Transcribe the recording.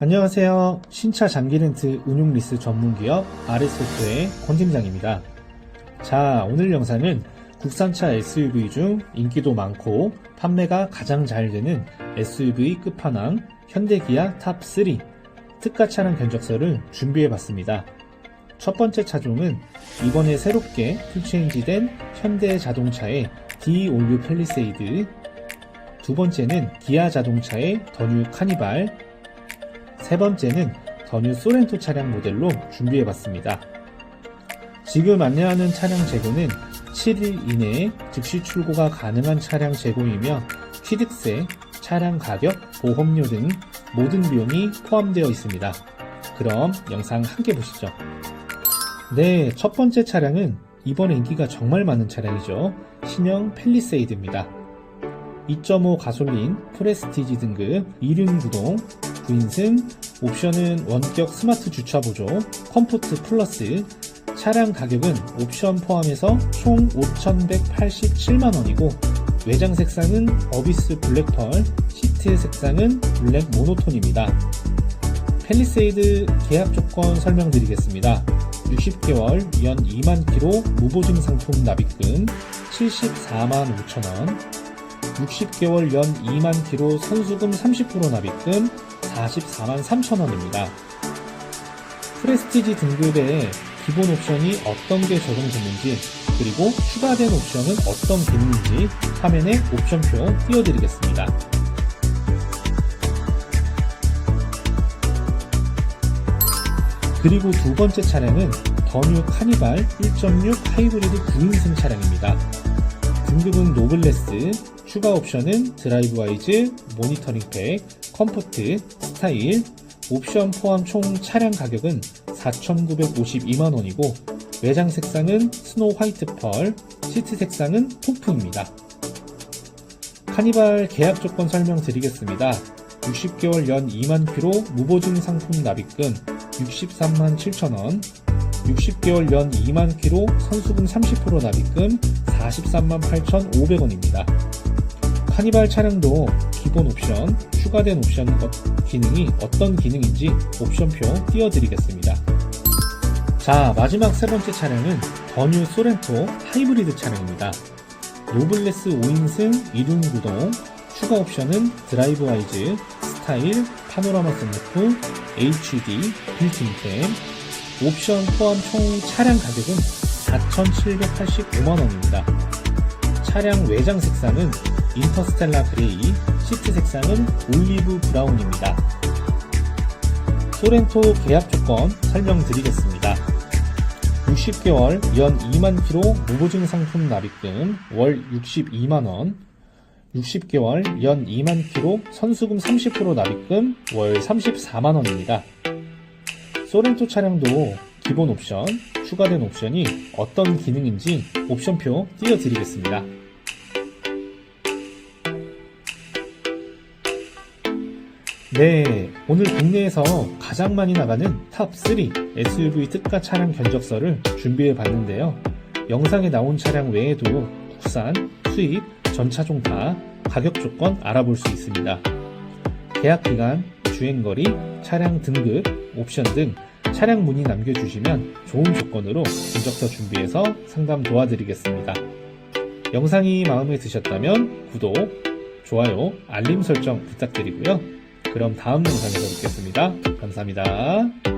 안녕하세요. 신차 장기렌트 운용리스 전문기업 아레소프의 권 팀장입니다. 자, 오늘 영상은 국산차 SUV 중 인기도 많고 판매가 가장 잘 되는 SUV 끝판왕 현대기아 탑3 특가 차량 견적서를 준비해 봤습니다. 첫 번째 차종은 이번에 새롭게 풀체인지된 현대 자동차의 D 올류 펠리세이드 두 번째는 기아 자동차의 더뉴 카니발 세 번째는 더뉴 소렌토 차량 모델로 준비해봤습니다. 지금 안내하는 차량 재고는 7일 이내에 즉시 출고가 가능한 차량 재고이며 취득세, 차량 가격, 보험료 등 모든 비용이 포함되어 있습니다. 그럼 영상 함께 보시죠. 네, 첫 번째 차량은 이번에 인기가 정말 많은 차량이죠. 신형 펠리세이드입니다. 2.5 가솔린 프레스티지 등급 2륜 구동 9인승 옵션은 원격 스마트 주차 보조 컴포트 플러스 차량 가격은 옵션 포함해서 총 5,187만원이고 외장 색상은 어비스 블랙펄 시트 색상은 블랙 모노톤입니다. 펠리세이드 계약 조건 설명드리겠습니다. 60개월 연 2만 킬로 무보증 상품 납입금 74만 5천원 60개월 연 2만 킬로 선수금 30% 납입금 44만 3천원입니다. 프레스티지 등급의 기본 옵션이 어떤 게 적용됐는지 그리고 추가된 옵션은 어떤 기능인지 화면에 옵션표 띄워드리겠습니다. 그리고 두 번째 차량은 더뉴 카니발 1.6 하이브리드 9인승 차량입니다. 등급은 노블레스, 추가 옵션은 드라이브 와이즈, 모니터링 팩, 컴포트, 스타일, 옵션 포함 총 차량 가격은 4,952만원이고, 외장 색상은 스노우 화이트 펄, 시트 색상은 토프입니다. 카니발 계약 조건 설명드리겠습니다. 60개월 연 2만 킬로 무보증 상품 납입금 63만 7천원, 60개월 연 2만 킬로 선수금 30% 납입금 43만 8,500원입니다. 카니발 차량도 기본 옵션, 추가된 옵션 어- 기능이 어떤 기능인지 옵션표 띄워드리겠습니다. 자, 마지막 세 번째 차량은 더뉴 소렌토 하이브리드 차량입니다. 노블레스 5인승 2륜 구동, 추가 옵션은 드라이브 와이즈, 스타일, 파노라마 선루프, HD, 빌트인템, 옵션 포함 총 차량 가격은 4,785만원입니다. 차량 외장 색상은 인터스텔라 그레이, 시트 색상은 올리브 브라운입니다. 소렌토 계약 조건 설명드리겠습니다. 60개월 연 2만 킬로 무보증 상품 납입금 월 62만원, 60개월 연 2만 킬로 선수금 30% 납입금 월 34만원입니다. 소렌토 차량도 기본 옵션, 추가된 옵션이 어떤 기능인지 옵션표 띄워드리겠습니다. 네, 오늘 국내에서 가장 많이 나가는 탑3 SUV 특가 차량 견적서를 준비해 봤는데요. 영상에 나온 차량 외에도 국산, 수입, 전차종 다 가격 조건 알아볼 수 있습니다. 계약 기간, 주행거리, 차량 등급, 옵션 등 차량 문의 남겨주시면 좋은 조건으로 견적서 준비해서 상담 도와드리겠습니다. 영상이 마음에 드셨다면 구독, 좋아요, 알림 설정 부탁드리고요. 그럼 다음 영상에서 뵙겠습니다. 감사합니다.